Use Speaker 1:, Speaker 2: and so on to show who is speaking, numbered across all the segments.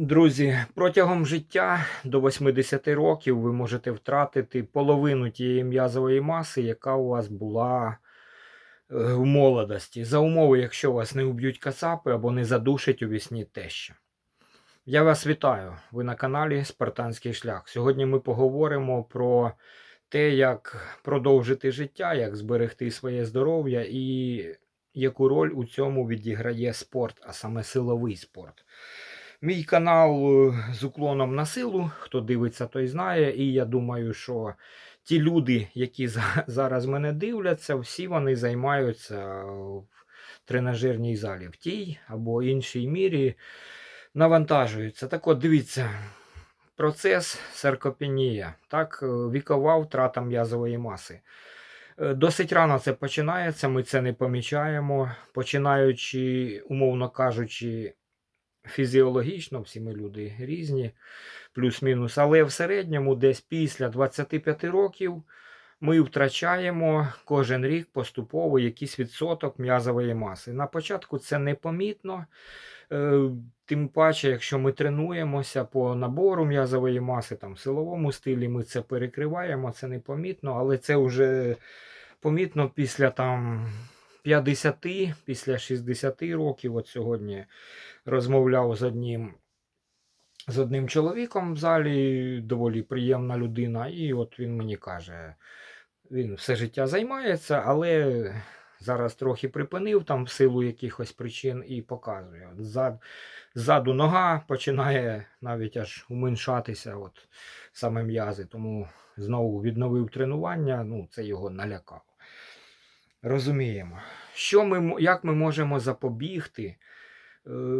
Speaker 1: Друзі, протягом життя до 80 років ви можете втратити половину тієї м'язової маси, яка у вас була е, в молодості. За умови, якщо вас не уб'ють кацапи або не задушить у вісні теща. Я вас вітаю. Ви на каналі Спартанський шлях. Сьогодні ми поговоримо про те, як продовжити життя, як зберегти своє здоров'я і яку роль у цьому відіграє спорт, а саме силовий спорт. Мій канал е, з уклоном на силу. Хто дивиться, той знає. І я думаю, що ті люди, які зараз мене дивляться, всі вони займаються в тренажерній залі в тій або іншій мірі навантажуються. Так от дивіться. Процес саркопенія, так, е, вікова втрата м'язової маси. Е, Досить рано це починається, ми це не помічаємо. Починаючи, умовно кажучи, фізіологічно, всі ми люди різні, плюс-мінус, але в середньому десь після 25 років ми втрачаємо кожен рік поступово якийсь відсоток м'язової маси. На початку це непомітно. е, Тим паче, якщо ми тренуємося по набору м'язової маси, там, в силовому стилі, ми це перекриваємо, це непомітно, але це вже помітно після там 50, після 60 років. От сьогодні розмовляв з одним, з одним чоловіком в залі, доволі приємна людина, і от він мені каже, він все життя займається, але зараз трохи припинив там в силу якихось причин і показує. От зад, ззаду нога починає навіть аж уменшатися, от саме м'язи, тому знову відновив тренування, ну це його налякало. Розуміємо, що ми, як ми можемо запобігти е,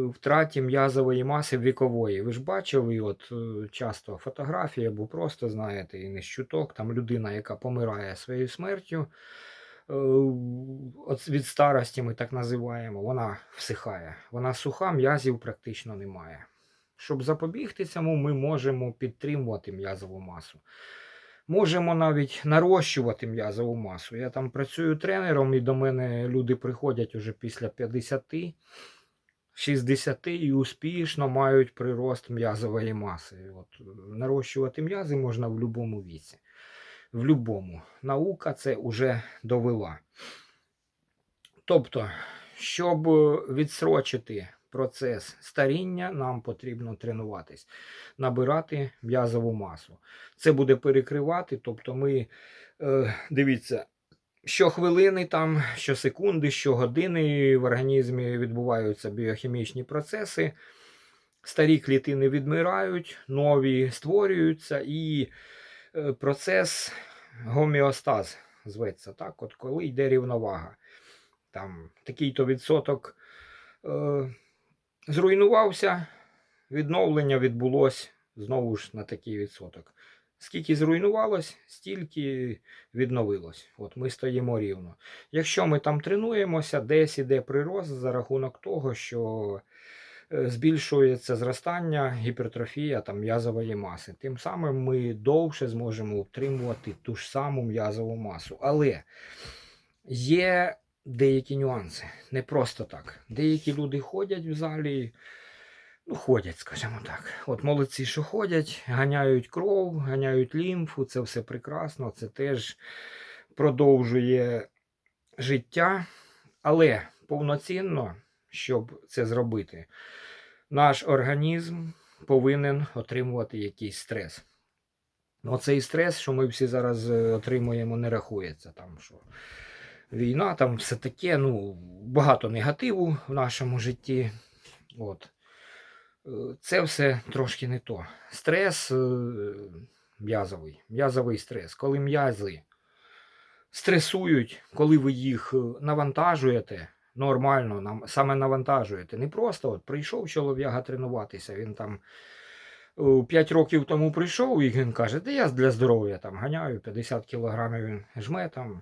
Speaker 1: втраті м'язової маси вікової. Ви ж бачили от, е, часто фотографії або просто знаєте, і не з чуток, там людина, яка помирає своєю смертю. е, От від старості ми так називаємо, вона всихає. Вона суха, м'язів практично немає. Щоб запобігти цьому, ми можемо підтримувати м'язову масу. Можемо навіть нарощувати м'язову масу. Я там працюю тренером, і до мене люди приходять уже після 50, 60 і успішно мають прирост м'язової маси. От, е, нарощувати м'язи можна в будь-якому віці. В будь-якому. Наука це вже довела. Тобто, щоб е, відсрочити процес старіння, нам потрібно тренуватись, набирати м'язову масу. Це буде перекривати, тобто ми, е, дивіться, щохвилини, там, щосекунди, щогодини в організмі відбуваються біохімічні процеси. Старі клітини відмирають, нові створюються, і е, процес гомеостаз зветься так, от коли йде рівновага. Там такий-то відсоток е, зруйнувався, відновлення відбулось знову ж на такий відсоток. Скільки зруйнувалось, стільки відновилось. От ми стоїмо рівно. Якщо ми там тренуємося, десь іде прирост за рахунок того, що е, збільшується зростання, гіпертрофія там, м'язової маси. Тим самим ми довше зможемо утримувати ту ж саму м'язову масу. Але є деякі нюанси. Не просто так. Деякі люди ходять в залі, ну, ходять, скажімо так. От молодці, що ходять, ганяють кров, ганяють лімфу, це все прекрасно, це теж продовжує життя. Але повноцінно, щоб це зробити, наш організм повинен отримувати якийсь стрес. Оцей стрес, що ми всі зараз е, отримуємо, не рахується. Там, що війна, там все таке, ну, багато негативу в нашому житті. От. Е, Це все трошки не то. Стрес е, м'язовий, м'язовий стрес. Коли м'язи стресують, коли ви їх е, навантажуєте, нормально, саме навантажуєте. Не просто от прийшов чолов'яга тренуватися, він там 5 років тому прийшов і він каже, де я для здоров'я там ганяю 50 кілограмів жме там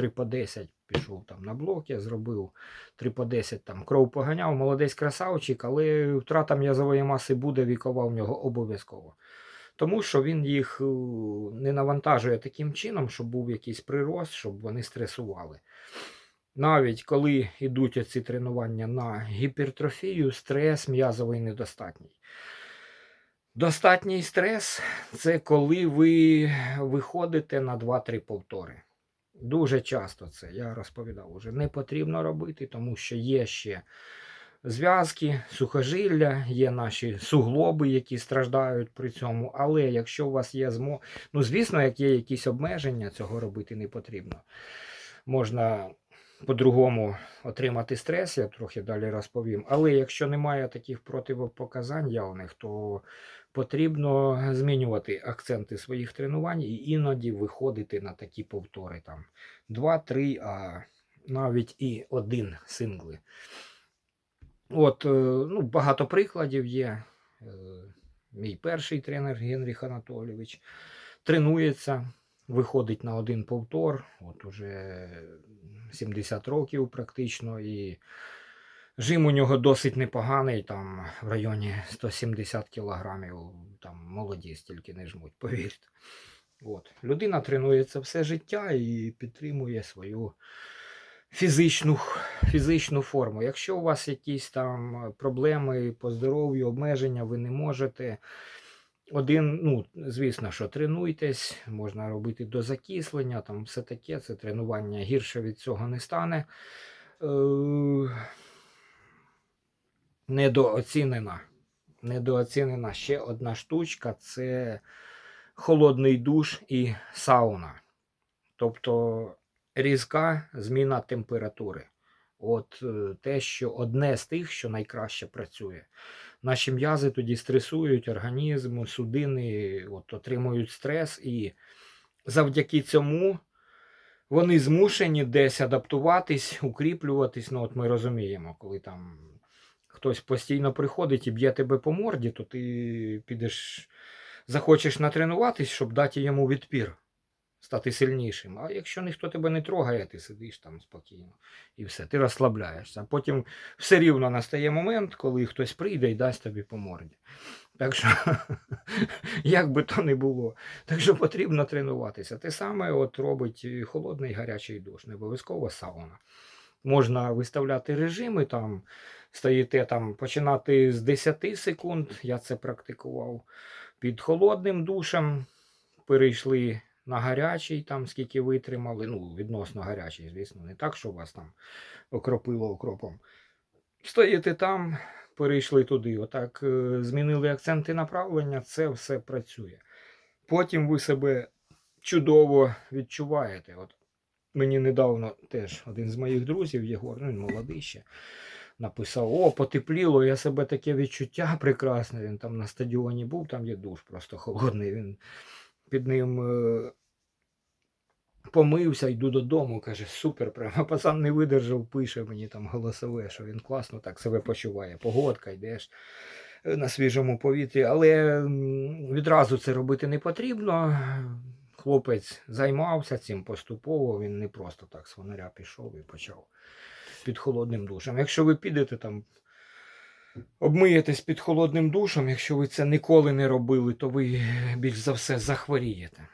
Speaker 1: 3 по 10 пішов там на блок, я зробив 3 по 10 там кров поганяв, молодець красавчик, але втрата м'язової маси буде вікова в нього обов'язково. Тому що він їх е, не навантажує таким чином, щоб був якийсь прирост, щоб вони стресували. Навіть коли йдуть оці тренування на гіпертрофію, стрес м'язовий недостатній. Достатній стрес це коли ви виходите на 2-3 повтори. Дуже часто це, я розповідав уже, не потрібно робити, тому що є ще зв'язки, сухожилля, є наші суглоби, які страждають при цьому. Але якщо у вас є змо... ну звісно, як є якісь обмеження, цього робити не потрібно. Можна по-другому отримати стрес, я трохи далі розповім. Але якщо немає таких противопоказань явних, то потрібно змінювати акценти своїх тренувань і іноді виходити на такі повтори. Там 2-3, а навіть і один сингли. От, е, ну, багато прикладів є. Е, Мій перший тренер Генріх Анатолійович тренується, виходить на один повтор, от уже 70 років практично, і жим у нього досить непоганий, там в районі 170 кілограмів, там молоді стільки не жмуть, повірте. От. Людина тренується все життя і підтримує свою фізичну, фізичну форму. Якщо у вас якісь там проблеми по здоров'ю, обмеження, ви не можете. Один, ну, звісно, що тренуйтесь, можна робити до закислення, там все таке, це тренування гірше від цього не стане. Е, недооцінена. Недооцінена ще одна штучка це холодний душ і сауна. Тобто різка зміна температури. От е, те, що одне з тих, що найкраще працює. Наші м'язи тоді стресують, організм, судини от, отримують стрес, і завдяки цьому вони змушені десь адаптуватись, укріплюватись. Ну, от ми розуміємо, коли там хтось постійно приходить і б'є тебе по морді, то ти підеш, захочеш натренуватись, щоб дати йому відпір стати сильнішим. А якщо ніхто тебе не трогає, ти сидиш там спокійно і все, ти розслабляєшся. А потім все рівно настає момент, коли хтось прийде і дасть тобі по морді. Так що, як би то не було, так що потрібно тренуватися. Те саме от робить холодний і гарячий душ, не обов'язково сауна. Можна виставляти режими, там, стоїте там, починати з 10 секунд, я це практикував. Під холодним душем перейшли на гарячий, там скільки витримали. Ну, відносно гарячий, звісно, не так, що вас там окропило окропом. Стоїте там, перейшли туди. Отак е, змінили акценти направлення, це все працює. Потім ви себе чудово відчуваєте. От Мені недавно теж один з моїх друзів, Єгор, ну він молодий ще, написав: О, потепліло, я себе таке відчуття прекрасне. Він там на стадіоні був, там є душ просто холодний. Він під ним е, помився, йду додому. Каже, супер, прямо пацан не видержав, пише мені там голосове, що він класно так себе почуває. Погодка, йдеш е, на свіжому повітрі. Але відразу це робити не потрібно. Хлопець займався цим поступово, він не просто так з фонаря пішов і почав під холодним душем. Якщо ви підете там, обмиєтесь під холодним душем, якщо ви це ніколи не робили, то ви більш за все захворієте.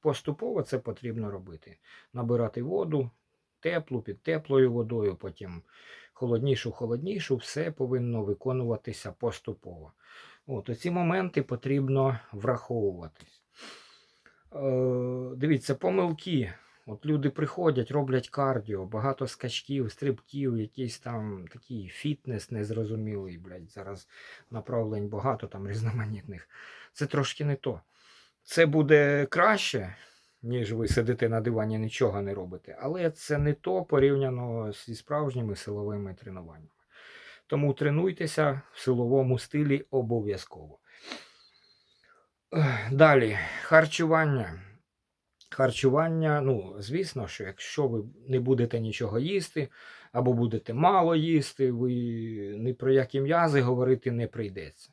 Speaker 1: Поступово це потрібно робити. Набирати воду, теплу, під теплою водою, потім холоднішу, холоднішу, все повинно виконуватися поступово. От, Оці моменти потрібно враховуватись. Е, дивіться, помилки. От люди приходять, роблять кардіо, багато скачків, стрибків, якийсь там такий фітнес незрозумілий, блядь, зараз направлень багато там різноманітних. Це трошки не то. Це буде краще, ніж ви сидите на дивані, нічого не робите. Але це не то порівняно зі справжніми силовими тренуваннями. Тому тренуйтеся в силовому стилі обов'язково. Далі, харчування. Харчування, ну, звісно, що якщо ви не будете нічого їсти, або будете мало їсти, ви ні про які м'язи говорити не прийдеться.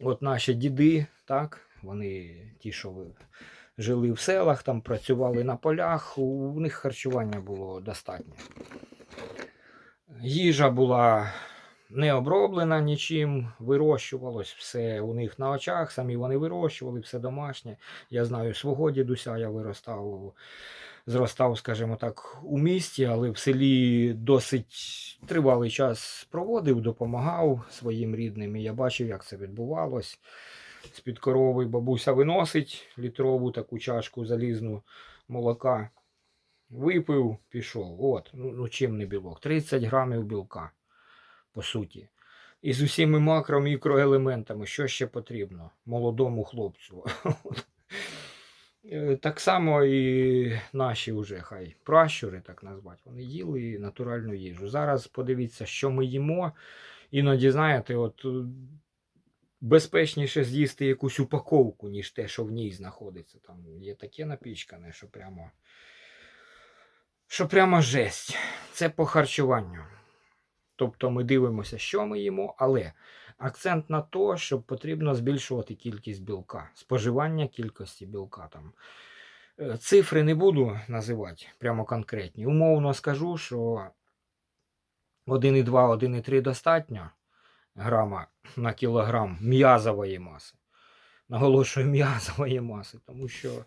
Speaker 1: От наші діди, так, вони ті, що жили в селах, там працювали на полях, у них харчування було достатньо. Їжа була не оброблена нічим, вирощувалось все у них на очах, самі вони вирощували, все домашнє. Я знаю свого дідуся, я виростав, зростав, скажімо так, у місті, але в селі досить тривалий час проводив, допомагав своїм рідним. І я бачив, як це відбувалось. З-під корови бабуся виносить літрову таку чашку залізну молока. Випив, пішов. От, ну, ну чим не білок? 30 грамів білка, по суті. І з усіма макро мікроелементами, що ще потрібно молодому хлопцю. Е, Так само і наші вже хай пращури, так назвати, вони їли натуральну їжу. Зараз подивіться, що ми їмо. Іноді, знаєте, от е, безпечніше з'їсти якусь упаковку, ніж те, що в ній знаходиться. Там є таке напічкане, що прямо що прямо жесть. Це по харчуванню. Тобто ми дивимося, що ми їмо, але акцент на те, що потрібно збільшувати кількість білка, споживання кількості білка. Там. Е, Цифри не буду називати прямо конкретні. Умовно скажу, що 1,2, 1,3 достатньо грама на кілограм м'язової маси. Наголошую м'язової маси, тому що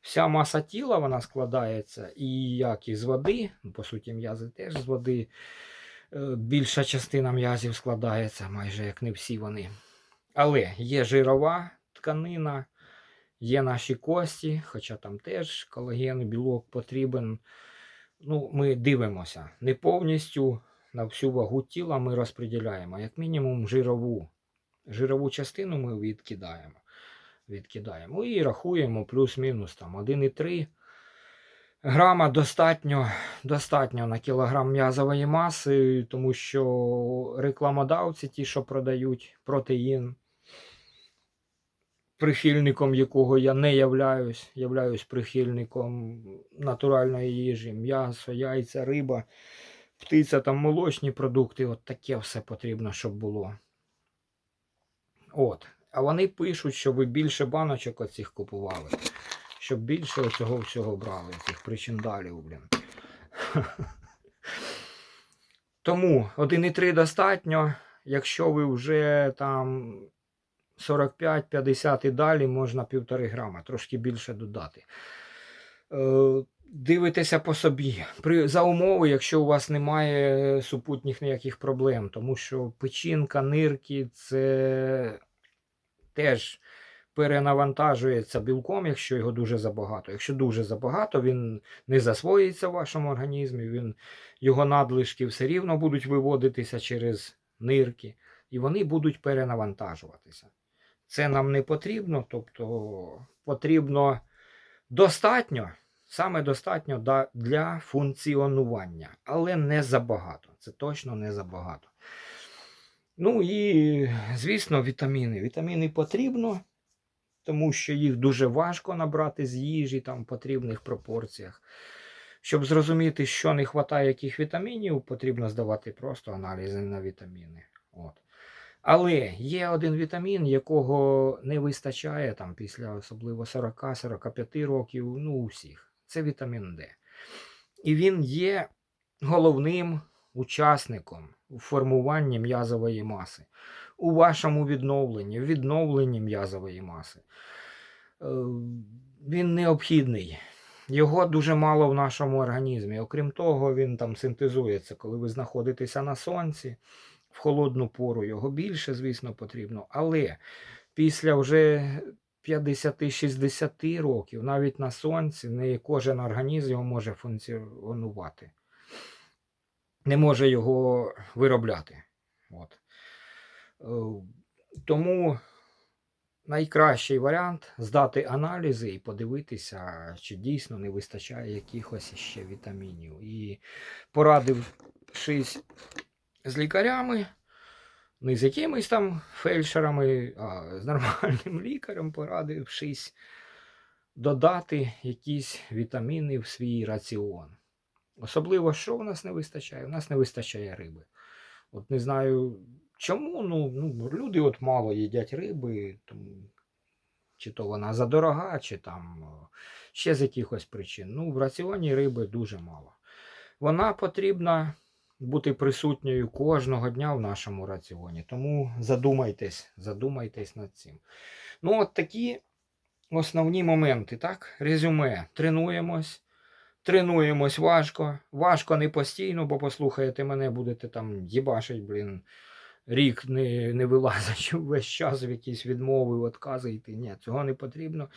Speaker 1: вся маса тіла вона складається і як із води, ну, по суті, м'язи теж з води. Е, Більша частина м'язів складається, майже як не всі вони. Але є жирова тканина, є наші кості, хоча там теж колаген, білок потрібен. Ну, ми дивимося. Не повністю на всю вагу тіла ми розподіляємо. Як мінімум, жирову. Жирову частину ми відкидаємо. відкидаємо. І рахуємо плюс-мінус там 1,3 грама достатньо, достатньо на кілограм м'язової маси, тому що рекламодавці, ті, що продають протеїн, прихильником якого я не являюсь, являюсь прихильником натуральної їжі, м'ясо, яйця, риба, птиця, там молочні продукти, от таке все потрібно, щоб було. От. А вони пишуть, що ви більше баночок оцих купували. Щоб більше цього всього брали, цих причиндалів, блін. Тому 1,3 достатньо. Якщо ви вже там 45-50 і далі, можна 1,5 грама, трошки більше додати. Е, Дивитеся по собі. При, за умови, якщо у вас немає супутніх ніяких проблем, тому що печінка, нирки це теж перенавантажується білком, якщо його дуже забагато. Якщо дуже забагато, він не засвоїться в вашому організмі, він, його надлишки все рівно будуть виводитися через нирки, і вони будуть перенавантажуватися. Це нам не потрібно, тобто потрібно достатньо, саме достатньо для функціонування, але не забагато. Це точно не забагато. Ну і, звісно, вітаміни. Вітаміни потрібно, тому що їх дуже важко набрати з їжі там, в потрібних пропорціях. Щоб зрозуміти, що не вистачає яких вітамінів, потрібно здавати просто аналізи на вітаміни. От. Але є один вітамін, якого не вистачає там, після особливо 40-45 років, ну у всіх. Це вітамін Д. І він є головним учасником у формуванні м'язової маси, у вашому відновленні, відновленні м'язової маси. Е, Він необхідний. Його дуже мало в нашому організмі. Окрім того, він там синтезується, коли ви знаходитеся на сонці в холодну пору. Його більше, звісно, потрібно. Але після вже 50-60 років, навіть на сонці, не кожен організм його може функціонувати. Не може його виробляти. От. Е, Тому найкращий варіант здати аналізи і подивитися, чи дійсно не вистачає якихось ще вітамінів. І порадившись з лікарями, не з якимись там фельдшерами, а з нормальним лікарем, порадившись додати якісь вітаміни в свій раціон. Особливо, що в нас не вистачає? У нас не вистачає риби. От не знаю чому. Ну, ну люди от мало їдять риби, тому, чи то вона задорога, чи там ще з якихось причин. Ну, в раціоні риби дуже мало. Вона потрібна бути присутньою кожного дня в нашому раціоні. Тому задумайтесь, задумайтесь над цим. Ну, от такі основні моменти, так? Резюме. Тренуємось. Тренуємось важко. Важко не постійно, бо послухаєте мене, будете там їбашить, блін, рік не, не вилазячи весь час в якісь відмови, відкази йти. Ні, цього не потрібно.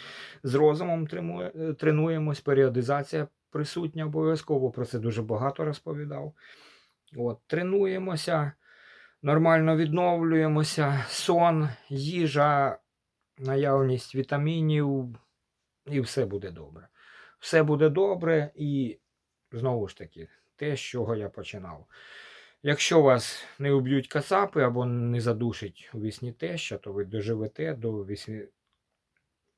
Speaker 1: З розумом е, тренуємось, періодизація присутня обов'язково. Про це дуже багато розповідав. От, тренуємося, нормально відновлюємося, сон, їжа, наявність вітамінів, і все буде добре. Все буде добре, і знову ж таки, те, з чого я починав. Якщо вас не уб'ють кацапи або не задушить у вісні теща, то ви доживете до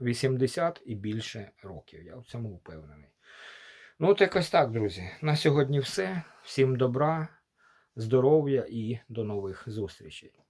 Speaker 1: 80 і більше років. Я в цьому впевнений. Ну, от якось так, друзі. На сьогодні все. Всім добра, здоров'я і до нових зустрічей.